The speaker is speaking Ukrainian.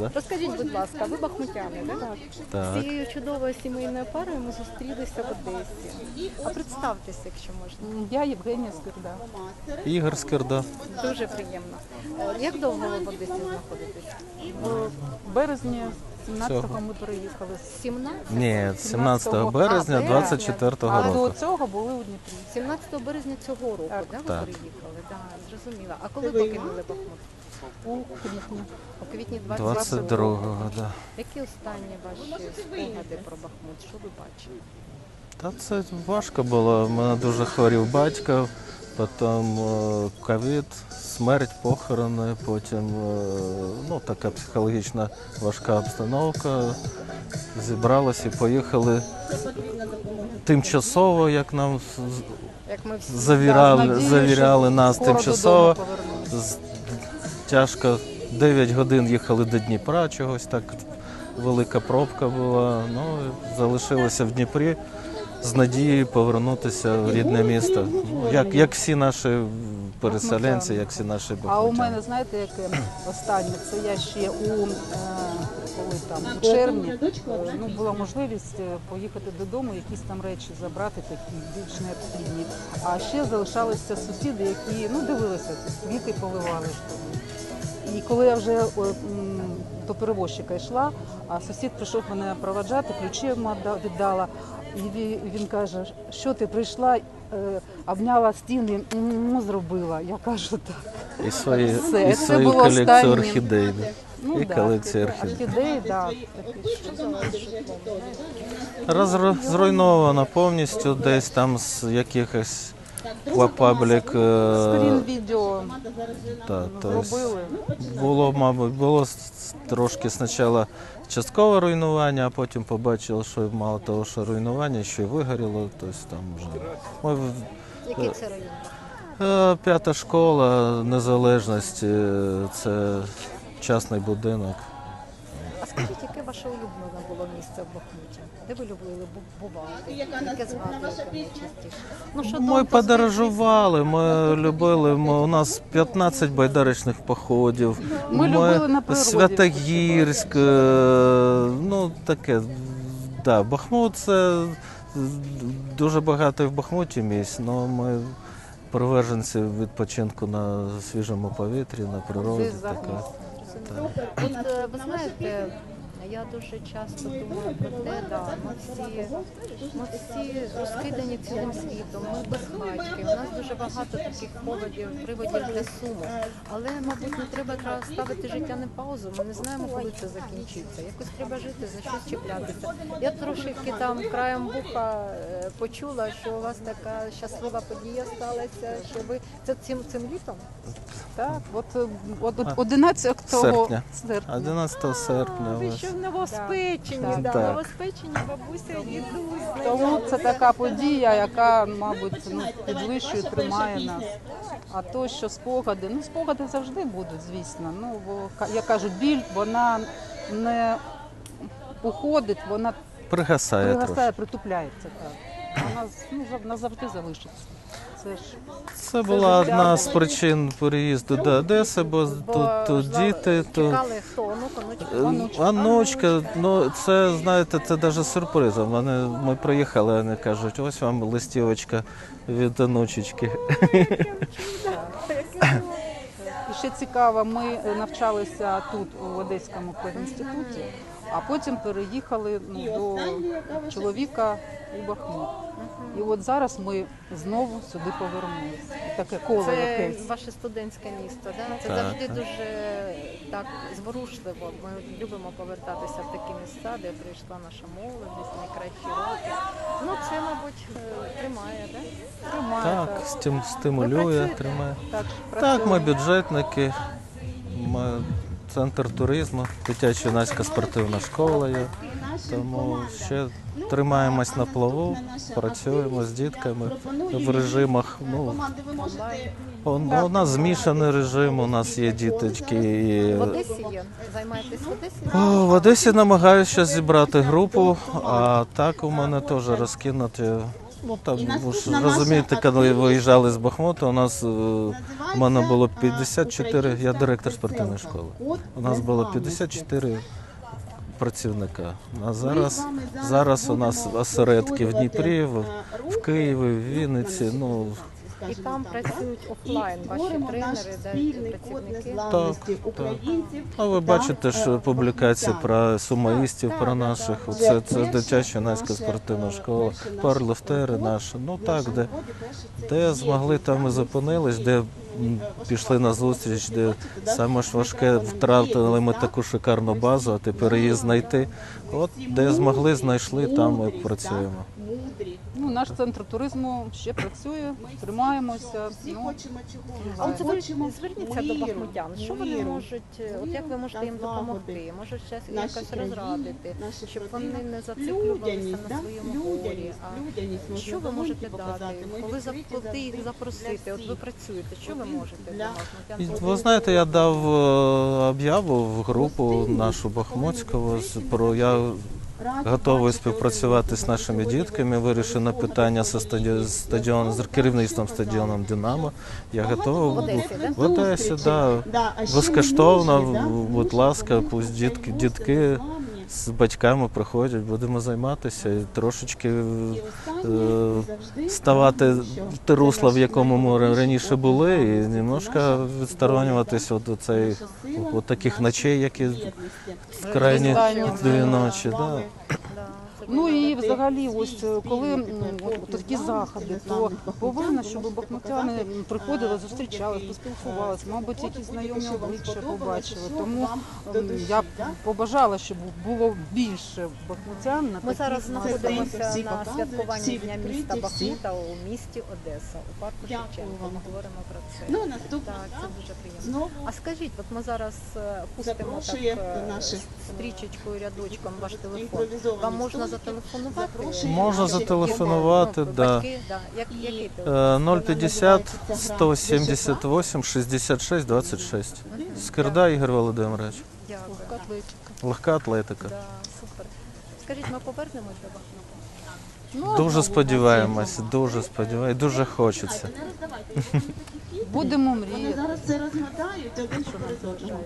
Да? Розкажіть, будь ласка, ви бахмутяни, так? Так. Цією чудовою сімейною парою ми зустрілися в Одесі. А представтеся, якщо можна. Я Євгенія Скирда. Ігор Скирда. Дуже приємно. Е, Як довго ви в Одесі знаходитесь? В березні 17-го ми переїхали. 17? Ні, 17 А, березня березня. 24 А до цього були у Дніпрі. 17 березня цього року, Так. да, ви Так. приїхали? Да, зрозуміла. А коли покинули Бахмут? У квітні. У квітні 22 22-го, да. Які останні ваші спогади про Бахмут? Що ви бачили? Та це важко було. У мене дуже хворів батько, потім е, ковід, смерть, похорони, потім е, ну, така психологічна важка обстановка. Зібралися і поїхали тимчасово, як нам з- Як ми всі завірали, завіряли нас тимчасово. Тяжко 9 годин їхали до Дніпра, чогось так велика пробка була. Ну, залишилися в Дніпрі з надією повернутися в рідне місто. Ну, як, як всі наші переселенці, як всі наші А у мене, знаєте, яке останнє? Це я ще у, е, коли там, у червні ну, була можливість е, поїхати додому, якісь там речі забрати, такі більш необхідні. А ще залишалися сусіди, які ну, дивилися, квіти поливали. Що. І коли я вже до перевозчика йшла, а сусід прийшов мене проваджати, ключі йому віддала. І він каже, що ти прийшла, е, обняла стіни, м, зробила. Я кажу, так. І свої, Все, і це свою колекцію орхідей. Ну, І да, колекція таке. орхідей. Орхідеї, да, такі, Зруйновано повністю десь там з якихось паблік. скрін відео Та, то зробили. було, мабуть, було трошки спочатку часткове руйнування, а потім побачили, що мало того, що руйнування, що й вигоріло. Тобто там вже. Ми це район? е, п'ята школа незалежності, е, це частний будинок. А скажіть, яке ваше улюблене було місце в Бахмуті? Де ви любили бувати? Яке згадуєте найчастіше? Ну, що Ми там, то подорожували, ми любили. Ми, у нас 15 байдарочних походів. Ми любили на природі Святогірськ, е, ну таке. Да, Бахмут це дуже багато і в Бахмуті місць, але ми приверженці відпочинку на свіжому повітрі, на природі. Таке. От е, ви знаєте, я дуже часто думаю про те, да, ми всі, ми всі розкидані цілим світом, ми безхатьки, у нас дуже багато таких поводів, приводів для суму. Але, мабуть, не треба ставити життя на паузу. Ми не знаємо, коли це закінчиться. Якось треба жити, за щось чіплятися. Я трошки там краєм вуха е, почула, що у вас така щаслива подія сталася, що ви це цим цим літом. Так, от, е, от, от 11 Серпня. серпня. 11 серпня. Ви що новоспечені, Так. да, Так. новоспечені бабуся і дідусь. Тому це така подія, яка, мабуть, ну, підвищує, тримає нас. А то, що спогади, ну спогади завжди будуть, звісно. Ну, бо ка- як кажуть, біль вона не уходить, вона Пригасає пригасає, притупляється. Так. Вона ну, зав- назавжди залишиться. Це ж Це була одна з причин переїзду до Одеси, бо тут, тут діти. Тут... Чекали хто? Онук, онучка? Е, ну це знаєте, це навіть сюрпризом. Вони ми приїхали, вони кажуть, ось вам листівочка від онучечки. І ще цікаво, ми навчалися тут у Одеському педінституті, а потім переїхали ну, до чоловіка у Бахмут. І от зараз ми знову сюди повернулися. Таке коло Це якесь. ваше студентське місто, да? Це Так, завжди так. дуже так зворушливо. Ми любимо повертатися в такі місця, де прийшла наша молодість, найкращі роки. Ну це, мабуть, е, тримає, да? Тримає, Так, так. стим, Ви стимулює, працюєте? тримає. Так, Так, ми бюджетники, ми центр туризму, дитячо-юнацька спортивна школа є. Тому ще тримаємось на плаву, працюємо з дітками в режимах. Ну, у, нас змішаний режим, у нас є діточки. І... В Одесі є. Займаєтесь в Одесі? В Одесі намагаюся зібрати групу, а так у мене теж розкинуті Ну там І ви ж наступна розумієте, коли активність виїжджали з Бахмута, у нас е, Називається, у мене було а, 54, я українська директор спортивної школи. Код У нас було незламності. 54 працівника. А зараз, вами зараз у нас будемо осередки в Дніпрі, в, в рухи, Києві, в Вінниці. наші Ну І скажімо там так. працюють офлайн ваші тренери, наш спільний код працівники. незламності Так, українців. а ви та, бачите, е, що публікації про сумоїстів, про наших. Це, це дитяча юнацька спортивна е, школа, парлифтери код наші. Ну так, де, де змогли, там і зупинились, де пішли на зустріч, де саме ж важке втратили ми таку шикарну базу, а тепер її знайти. От де змогли, знайшли, там ми працюємо. Наш центр туризму ще працює, тримаємося. Всі Ну, хочемо чого? А от Хочемо зверніться до бахмутян. Що вони миру, можуть, от як ви можете їм допомогти? Може щось якось розрадити, щоб вони не зациклювалися на своєму горі. А що ви можете дати? Коли заплати їх запросити, от ви працюєте, що ви можете для- бахмутян? Ви знаєте, я дав е, об'яву в групу нашу Бахмутську. Про я готовий співпрацювати з нашими дітками. ви Вирішено питання з стадіоном з керівництвом стадіоном Динамо. Я готовий В Одесі, да? Безкоштовно, будь ласка, пусть дітки- дітки. З батьками приходять, будемо займатися і трошечки е, ставати в те русло, в якому ми раніше були, і немножко відсторонюватися від наша от таких ночей, які крайні дві ночі. Да. Ну і взагалі, ось е, коли от, такі заходи, то повинно, щоб бахмутяни приходили, е, поспілкувалися, мабуть, якісь знайомі обличчя побачили. Тому я б побажала, щоб було більше бахмутян на Ми зараз знаходимося на святкуванні Дня міста. Бахмута у місті Одеса, у парку Шевченка. Ми говоримо про це. Ну, наступна Так, це дуже приємно. А скажіть, от ми зараз е, пустимо так е, наших, стрічечкою, рядочком ваш телефон. Вам можна. Зателефонувати? Можна зателефонувати, Ну, да. Батьки, да. Як, який Е, 050 178 66 26. Скирда Ігор Володимирович. Дякую. Легка атлетика. Да, супер. Скажіть, ми повернемось до Бахмута? Ну, Дуже сподіваємося, дуже сподіваємося, дуже хочеться. будемо Вони мріяти. зараз це розгадають один одним.